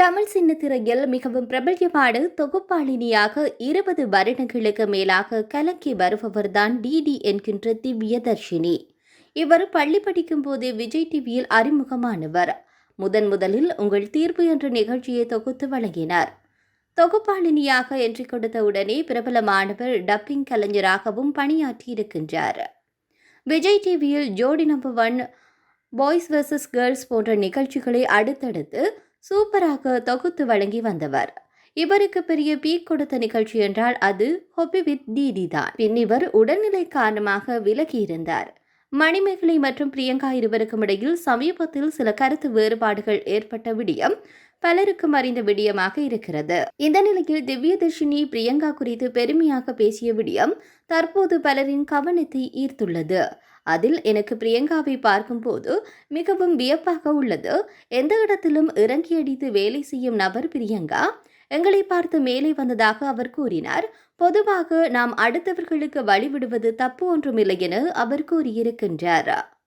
தமிழ் சின்னத்திரையில் மிகவும் பிரபல்யமான தொகுப்பாளினியாக இருபது வருடங்களுக்கு மேலாக கலக்கி வருபவர்தான் டிடி என்கின்ற திவ்யதர்ஷினி. இவர் பள்ளி படிக்கும் போது விஜய் டிவியில் அறிமுகமானவர். முதன் முதலில் உங்கள் தீர்ப்பு என்ற நிகழ்ச்சியை தொகுத்து வழங்கினார். தொகுப்பாளினியாக என்று கொடுத்த உடனே பிரபலமானவர் டப்பிங் கலைஞராகவும் பணியாற்றியிருக்கின்றார். விஜய் டிவியில் Jodi number one boys versus girls போன்ற நிகழ்ச்சிகளை அடுத்தடுத்து சூப்பராக தொகுத்து வழங்கி வந்தவர். இவருக்கு பெரிய பீக் கொடுத்த நிகழ்ச்சி என்றால் அது ஹொபி வித் டிடி தான் பின் இவர் உடல்நிலை காரணமாக விலகியிருந்தார். மணிமேகலை மற்றும் பிரியங்கா இருவருக்கும் இடையில் சமீபத்தில் சில கருத்து வேறுபாடுகள் ஏற்பட்ட விடியம் பலருக்கும் அறிந்த விடியமாக இருக்கிறது. இந்த நிலையில் திவ்யதர்ஷினி பிரியங்கா குறித்து பெருமையாக பேசிய விடியம் தற்போது பலரின் கவனத்தை ஈர்த்துள்ளது. அதில் எனக்கு பிரியங்காவை பார்க்கும்போது மிகவும் வியப்பாக உள்ளது. எந்த இடத்திலும் இறங்கி அடித்து வேலை செய்யும் நபர் பிரியங்கா? எங்களை பார்த்து மேலே வந்ததாக அவர் கூறினார். பொதுவாக நாம் அடுத்தவர்களுக்கு வழிவிடுவது தப்பு ஒன்றுமில்லை என அவர் கூறியிருக்கின்றார்.